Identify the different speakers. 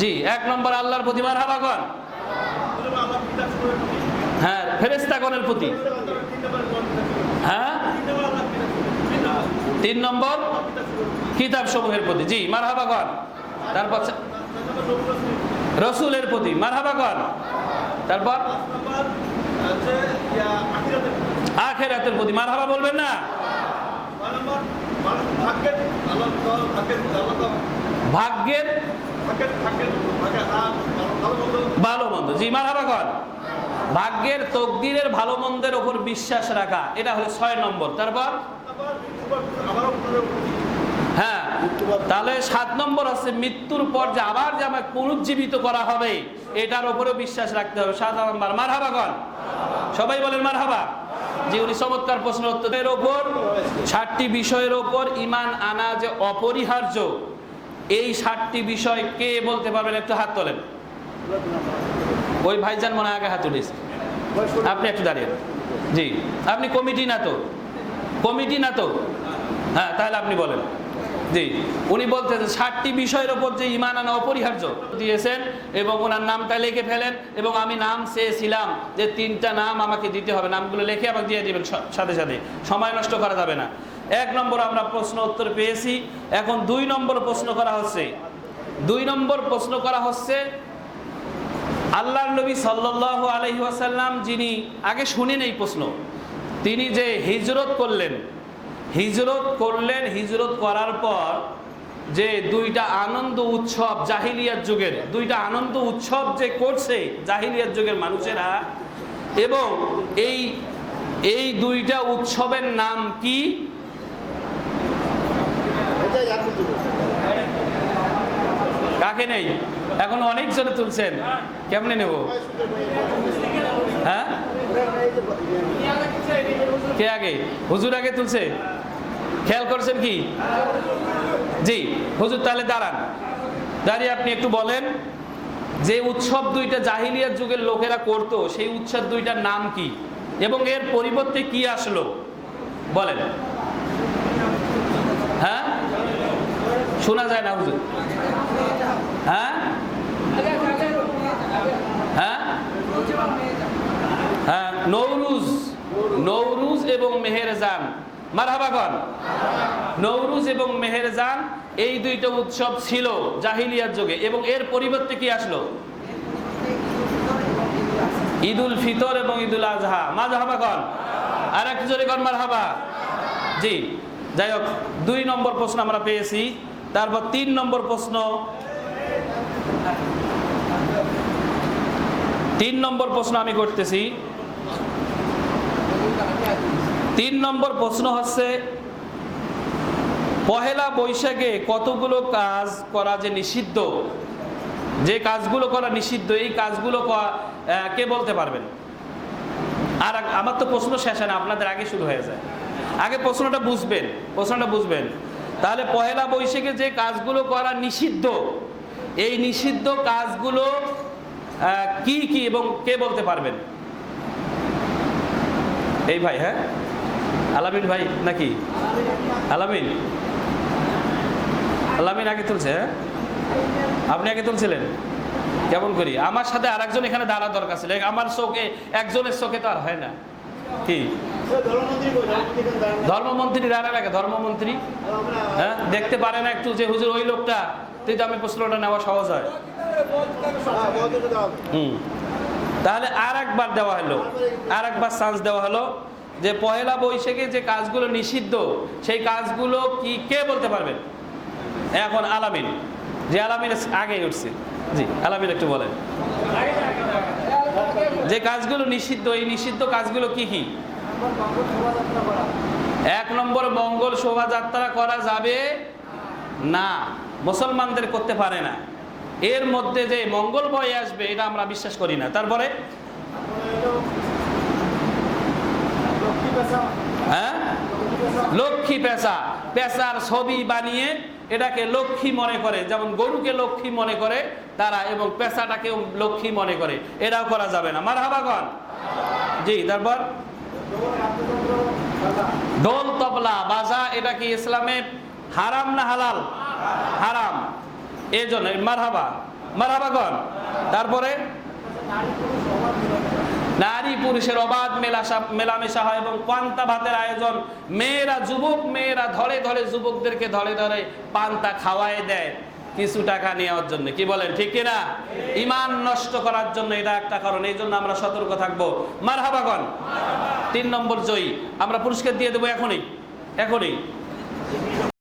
Speaker 1: জি, এক নম্বর আল্লাহর প্রতি মার হাবাগন হ্যাঁ ফেরেস্তাগণের প্রতি। হ্যাঁ? তিন নম্বর কিতাব সমূহের প্রতি। জি, মার হাবাগন তারপর রসুলের প্রতি। মার হাবাগন তারপর? আখেরাতের প্রতি। মার হাবা বলবেন না? ভাগ্যের জি মার হাবাগন ভাগ্যের তকদিরের ভালো মন্দের ওপর বিশ্বাস রাখা, এটা হলো ছয় নম্বর। তারপর? হ্যাঁ তাহলে সাত নম্বর হচ্ছে মৃত্যুর পর যে আবার যে আমাকে পুনর্জীবিত করা হবে, এটার উপরেও বিশ্বাস রাখতে হবে। সাত নম্বর মার হাবাগন সবাই বলেন মার হাবা যে উনি চমৎকার প্রশ্ন উত্তরের ওপর ষাটটি বিষয়ের ওপর ইমান আনা যে অপরিহার্য, এই ষাটটি বিষয় কে বলতে পারবেন? একটু হাত তোলেন। ওই ভাইজান মনে আগে হাত তুলিস আপনি একটু দাঁড়িয়ে। জি, আপনি কমিটি না তো? কমিটি না তো? হ্যাঁ তাহলে আপনি বলেন। জি, উনি বলতেছেন, ষাটটি বিষয়ের ওপর যে ইমান আনা অপরিহার্য দিয়েছেন এবং ওনার নামটা লিখে ফেলেন এবং আমি নাম চেয়েছিলাম যে তিনটা নাম আমাকে দিতে হবে। নামগুলো লিখে আমাকে দিয়ে দেবেন সাথে সাথে। সময় নষ্ট করা যাবে না। এক নম্বর আমরা প্রশ্ন উত্তর পেয়েছি। এখন দুই নম্বর প্রশ্ন করা হচ্ছে। দুই নম্বর প্রশ্ন করা হচ্ছে আল্লাহর নবী সাল্লাল্লাহু আলাইহি ওয়াসাল্লাম যিনি, আগে শুনেন এই প্রশ্ন, তিনি যে হিজরত করলেন হিজরত করলেন, হিজরত করার পর যে দুইটা আনন্দ উৎসব জাহিলিয়ার যুগের, দুইটা আনন্দ উৎসব যে করছে জাহিলিয়ার যুগের মানুষেরা, এবং এই এই দুইটা উৎসবের নাম কি? কাকে নেই? এখন অনেক জনে তুলছেন। কেমনে নেব? হ্যাঁ? কে আগে? হুজুর আগে তুলছে? খেয়াল করছেন কি? জি, হুজুর, তাহলে দাঁড়ান। দাঁড়িয়ে আপনি একটু বলেন, যে উৎসব দুইটা জাহিলিয়ার যুগের লোকেরা করতো, সেই উৎসব দুইটার নাম কি? এবং এর পরিবর্তে কি আসলো? বলেন। হ্যাঁ? শোনা যায় না, হুজুর। হ্যাঁ হ্যাঁ নৌরুজ নৌরুজ এবং মেহেরজান। মারহাবাগন নৌরুজ এবং মেহেরজান এই দুইটা উৎসব ছিল জাহিলিয়ার যুগে এবং এর পরিবর্তে কি আসলো? ঈদুল ফিতর এবং ঈদুল আজহা। মাঝহাবাগন আর একটু জোরে কর মারহাবা। জি, যাই হোক, দুই নম্বর প্রশ্ন আমরা পেয়েছি। তারপর তিন নম্বর প্রশ্ন। তিন নম্বর প্রশ্ন আমি করতেছি। তিন নম্বর প্রশ্ন হচ্ছে, পহেলা বৈশাখে কতগুলো কাজ করা যে নিষিদ্ধ? যে কাজগুলো করা নিষিদ্ধ, এই কাজগুলো ক- বলতে পারবেন? আর আমার তো প্রশ্ন শেষ হয় না, আপনাদের আগে শুরু হয়ে যায়। আগে প্রশ্নটা বুঝবেন প্রশ্নটা বুঝবেন। তাহলে পহেলা বৈশাখে যে কাজগুলো করা নিষিদ্ধ, এই নিষিদ্ধ কাজগুলো কি কি এবং কে বলতে পারবেন? এই ভাই হ্যাঁ? আলামিন ভাই, নাকি? আলামিন? আলামিন আগে তুলছে হ্যাঁ? আপনি আগে তুলছিলেন? কেমন করি? আমার সাথে আরেকজন এখানে দাঁড়া দরকার ছিল। আমার চোখে, একজনের চোখে তো আর হয় না। কি? ধর্মমন্ত্রী দাঁড়া লাগে ধর্মমন্ত্রী। হ্যাঁ? দেখতে পারে না একটু যে হুজুর ওই লোকটা। তুই তো আমি প্রশ্নটা নেওয়া সহজ হয়। হুম। তাহলে আর একবার দেওয়া হলো আর একবার চান্স দেওয়া হলো যে পহেলা বৈশাখে যে কাজগুলো নিষিদ্ধ, সেই কাজগুলো কি কে বলতে পারবেন? এখন আলামিন, যে আলামিন আগে উঠছে। জি, আলামিন একটু বলেন। যে কাজগুলো নিষিদ্ধ, এই নিষিদ্ধ কাজগুলো কি কি? এক নম্বর, মঙ্গল শোভাযাত্রা করা যাবে না, মুসলমানদের করতে পারে না। এর মধ্যে যে মঙ্গল বয়ে আসবে, এটা আমরা বিশ্বাস করি না। তারপরে? হ্যাঁ? লক্ষ্মী পেশা পেশার ছবি বানিয়ে এটাকে লক্ষ্মী মনে করে। যেমন গরুকে লক্ষ্মী মনে করে তারা, এবং পেশাটাকেও লক্ষ্মী মনে করে। এটাও করা যাবে না। মার হাবাগন জি, তারপর? ঢোল তবলা, বাজা, এটা কি ইসলামে হারাম না হালাল? হারাম। এই জন্য মারহাবা মারহাবাগন তারপরে নারী পুরুষের অবাধ মেলাসা মেলামেশা হয় এবং পান্তা ভাতের আয়োজন। মেয়েরা যুবক, মেয়েরা ধরে ধরে যুবকদেরকে ধরে ধরে পান্তা খাওয়ায় দেয়। কিছু টাকা নেওয়ার জন্য, কি বলেন, ঠিক কিনা? ইমান নষ্ট করার জন্য এটা একটা কারণ, এই জন্য আমরা সতর্ক থাকব। মার হাবাগন তিন নম্বর জয়ী, আমরা পুরস্কার দিয়ে দেবো এখনই এখনই।